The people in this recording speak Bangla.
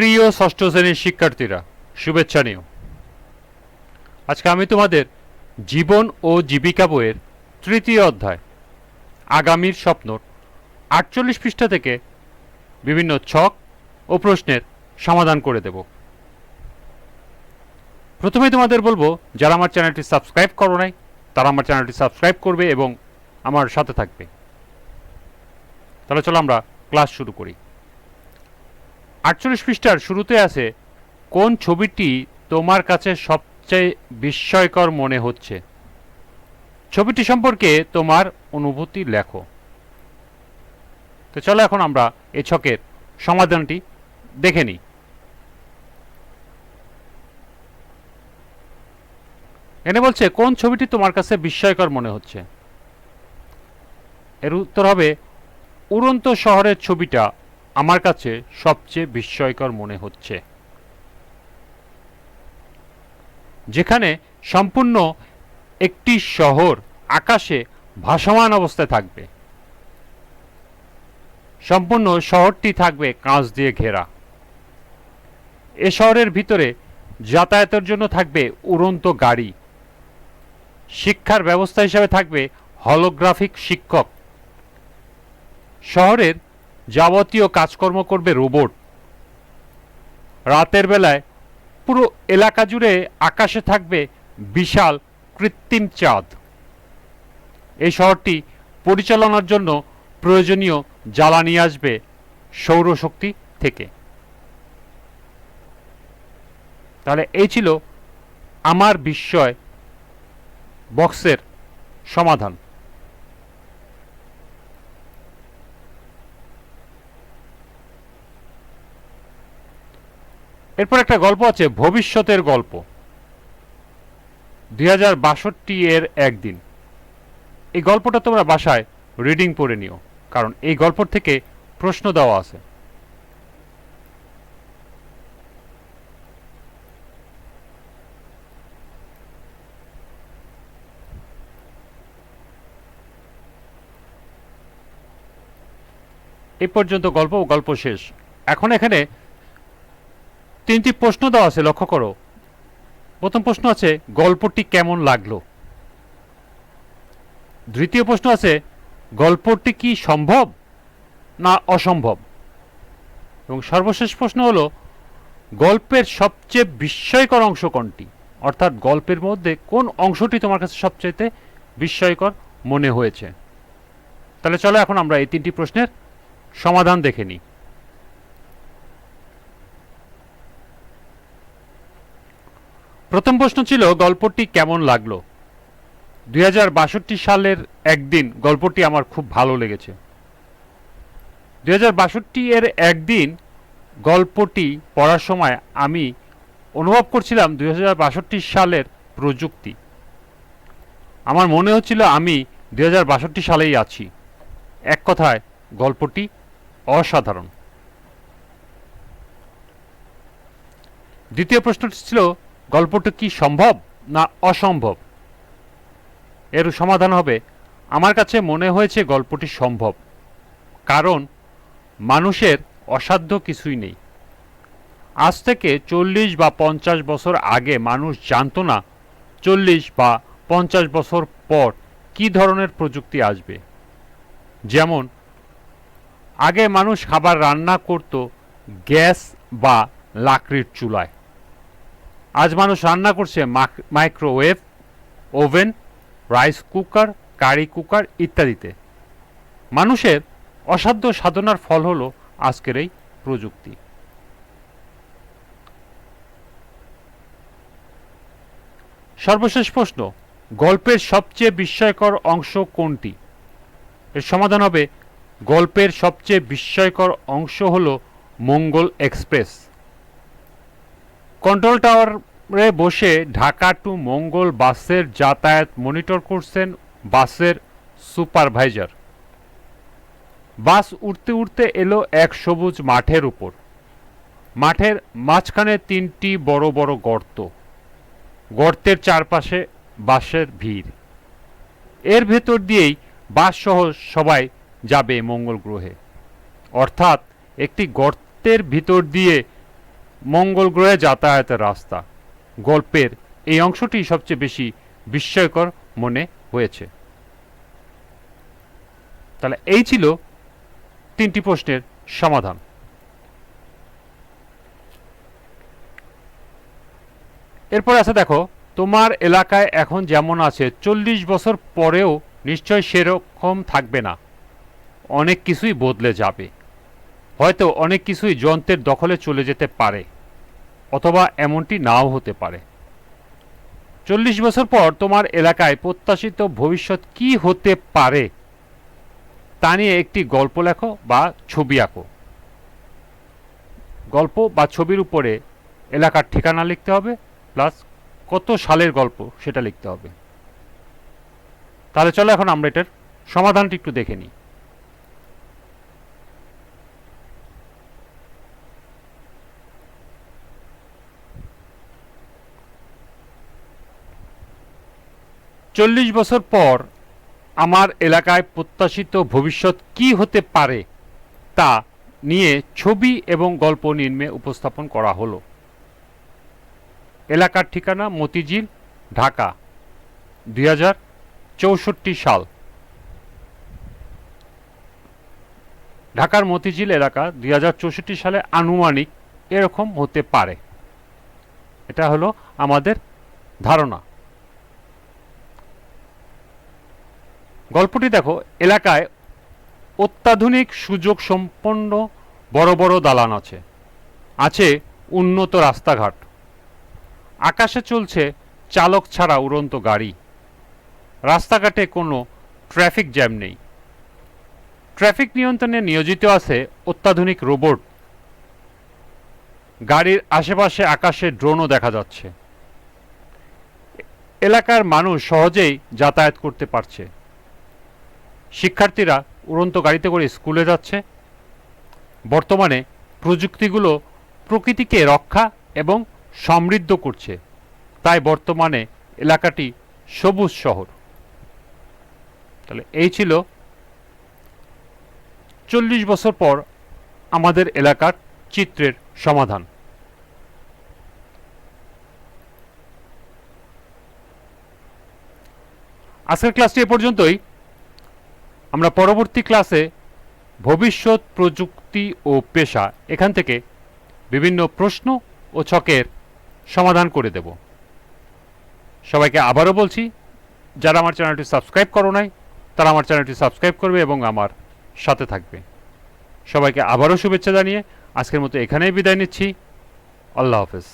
প্রিয় ষষ্ঠ শ্রেণির শিক্ষার্থীরা, শুভেচ্ছা নিও। আজকে আমি তোমাদের জীবন ও জীবিকা বইয়ের তৃতীয় অধ্যায়, আগামীর স্বপ্নর আটচল্লিশ পৃষ্ঠা থেকে বিভিন্ন ছক ও প্রশ্নের সমাধান করে দেব। প্রথমে তোমাদের বলব, যারা আমার চ্যানেলটি সাবস্ক্রাইব করো নাই, তারা আমার চ্যানেলটি সাবস্ক্রাইব করবে এবং আমার সাথে থাকবে। তাহলে চলো আমরা ক্লাস শুরু করি। আটচল্লিশ পৃষ্ঠার শুরুতে আছে, কোন ছবিটি তোমার কাছে সবচেয়ে বিস্ময়কর মনে হচ্ছে? ছবিটি সম্পর্কে তোমার অনুভূতি লেখো। তো চলো এখন আমরা এই ছকের সমাধানটি দেখে নিই। এনে বলছে, কোন ছবিটি তোমার কাছে বিস্ময়কর মনে হচ্ছে? এর উত্তর হবে, উড়ন্ত শহরের ছবিটা আমার কাছে সবচেয়ে বিস্ময়কর মনে হচ্ছে। যেখানে সম্পূর্ণ একটি শহর আকাশে ভাসমান অবস্থায় থাকবে। সম্পূর্ণ শহরটি থাকবে কাঁচ দিয়ে ঘেরা। এ শহরের ভিতরে যাতায়াতের জন্য থাকবে উড়ন্ত গাড়ি। শিক্ষার ব্যবস্থা হিসাবে থাকবে হলোগ্রাফিক শিক্ষক। শহরের যাবতীয় কাজকর্ম করবে রোবট। রাতের বেলায় পুরো এলাকা জুড়ে আকাশে থাকবে বিশাল কৃত্রিম চাঁদ। এই শহরটি পরিচালনার জন্য প্রয়োজনীয় জ্বালানি আসবে সৌরশক্তি থেকে। তাহলে এই ছিল আমার বিস্ময় বক্সের সমাধান। এরপর একটা গল্প আছে, ভবিষ্যতের গল্প। দুই হাজার বাষট্টি এর একদিন। এই গল্পটা তোমরা বাসায় রিডিং পড়ে নিও, কারণ এই গল্প থেকে প্রশ্ন দেওয়া আছে। এ পর্যন্ত গল্প গল্প শেষ। এখন এখানে তিনটি প্রশ্ন দেওয়া আছে, লক্ষ্য করো। প্রথম প্রশ্ন আছে, গল্পটি কেমন লাগল? দ্বিতীয় প্রশ্ন আছে, গল্পটি কি সম্ভব না অসম্ভব? এবং সর্বশেষ প্রশ্ন হলো, গল্পের সবচেয়ে বিস্ময়কর অংশ কোনটি? অর্থাৎ গল্পের মধ্যে কোন অংশটি তোমার কাছে সবচেয়ে বিস্ময়কর মনে হয়েছে? তাহলে চলো এখন আমরা এই তিনটি প্রশ্নের সমাধান দেখে নিই। প্রথম প্রশ্ন ছিল, গল্পটি কেমন লাগল? দুই হাজার বাষট্টি সালের একদিন গল্পটি আমার খুব ভালো লেগেছে। দুই হাজার বাষট্টি এর একদিন গল্পটি পড়ার সময় আমি অনুভব করছিলাম দুই হাজার বাষট্টি সালের প্রযুক্তি। আমার মনে হচ্ছিল আমি দুই হাজার বাষট্টি সালেই আছি। এক কথায়, গল্পটি অসাধারণ। দ্বিতীয় প্রশ্নটি ছিল গল্পটি কি সম্ভব না অসম্ভব? এর সমাধান হবে, আমার কাছে মনে হয়েছে গল্পটি সম্ভব। কারণ, মানুষের অসাধ্য কিছুই নেই। আজ থেকে চল্লিশ বা পঞ্চাশ বছর আগে মানুষ জানতো না, চল্লিশ বা পঞ্চাশ বছর পর কি ধরনের প্রযুক্তি আসবে। যেমন, আগে মানুষ খাবার রান্না করত গ্যাস বা লাকড়ির চুলায়। আজ মানুষ রান্না করছে microwave oven rice cooker curry cooker ইত্যাদিতে। মানুষের অসাধ্য সাধনার ফল হলো আজকের এই প্রযুক্তি। সর্বশেষ প্রশ্ন, গল্পের সবচেয়ে বিস্ময়কর অংশ কোনটি? এর সমাধান হবে, গল্পের সবচেয়ে বিস্ময়কর অংশ হল মঙ্গল এক্সপ্রেস। কন্ট্রোল টাওয়ারে বসে ঢাকা টু মঙ্গল বাসের যাতায়াত মনিটর করছেন বাসের সুপারভাইজার। বাস উঠতে উঠতে এলো এক সবুজ মাঠের উপর। মাঠের মাঝখানে তিনটি বড় বড় গর্ত। গর্তের চারপাশে বাসের ভিড়। এর ভেতর দিয়েই বাস সহ সবাই যাবে মঙ্গল গ্রহে। অর্থাৎ একটি গর্তের ভিতর দিয়ে মঙ্গল গ্রহে যাতায়াতের রাস্তা। গল্পের এই অংশটি সবচেয়ে বেশি বিস্ময়কর মনে হয়েছে। তাহলে এই ছিল তিনটি প্রশ্নের সমাধান। এরপর আছে দেখো, তোমার এলাকায় এখন যেমন আছে, চল্লিশ বছর পরেও নিশ্চয় সেরকম থাকবে না। অনেক কিছুই বদলে যাবে। হয়তো অনেক কিছুই যন্ত্রের দখলে চলে যেতে পারে। অথবা এমনটি নাও হতে পারে। চল্লিশ বছর পর তোমার এলাকায় প্রত্যাশিত ভবিষ্যৎ কি হতে পারে, তা নিয়ে একটি গল্প লেখো বা ছবি আঁকো। গল্প বা ছবির উপরে এলাকার ঠিকানা লিখতে হবে, প্লাস কত সালের গল্প সেটা লিখতে হবে। তাহলে চলো এখন আমরা এটার সমাধানটি একটু দেখে নিই। চল্লিশ বছর পর আমার এলাকায় প্রত্যাশিত ভবিষ্যৎ কি হতে পারে তা নিয়ে ছবি এবং গল্প নির্মে উপস্থাপন করা হলো। এলাকার ঠিকানা মতিঝিল, ঢাকা, দুই সাল। ঢাকার মতিঝিল এলাকা দুই সালে আনুমানিক এরকম হতে পারে। এটা হলো আমাদের ধারণা। গল্পটি দেখো, এলাকায় অত্যাধুনিক সুযোগ সম্পন্ন বড় বড় দালান আছে। আছে উন্নত রাস্তাঘাট। আকাশে চলছে চালক ছাড়া উড়ন্ত গাড়ি। রাস্তাঘাটে কোনো ট্রাফিক জ্যাম নেই। ট্রাফিক নিয়ন্ত্রণে নিয়োজিত আছে অত্যাধুনিক রোবট। গাড়ির আশেপাশে আকাশে ড্রোনও দেখা যাচ্ছে। এলাকার মানুষ সহজেই যাতায়াত করতে পারছে। শিক্ষার্থীরা উড়ন্ত গাড়িতে করে স্কুলে যাচ্ছে। বর্তমানে প্রযুক্তিগুলো প্রকৃতিকে রক্ষা এবং সমৃদ্ধ করছে। তাই বর্তমানে এলাকাটি সবুজ শহর। তাহলে এই ছিল চল্লিশ বছর পর আমাদের এলাকার চিত্রের সমাধান। আজকের ক্লাসটি এ পর্যন্তই। আমরা পরবর্তী ক্লাসে ভবিষ্যৎ প্রযুক্তি ও পেশা এখান থেকে বিভিন্ন প্রশ্ন ও ছকের সমাধান করে দেব। সবাইকে আবারও বলছি, যারা আমার চ্যানেলটি সাবস্ক্রাইব করো নাই, তারা আমার চ্যানেলটি সাবস্ক্রাইব করবে এবং আমার সাথে থাকবে। সবাইকে আবারও শুভেচ্ছা জানিয়ে আজকের মতো এখানেই বিদায় নিচ্ছি। আল্লাহ হাফেজ।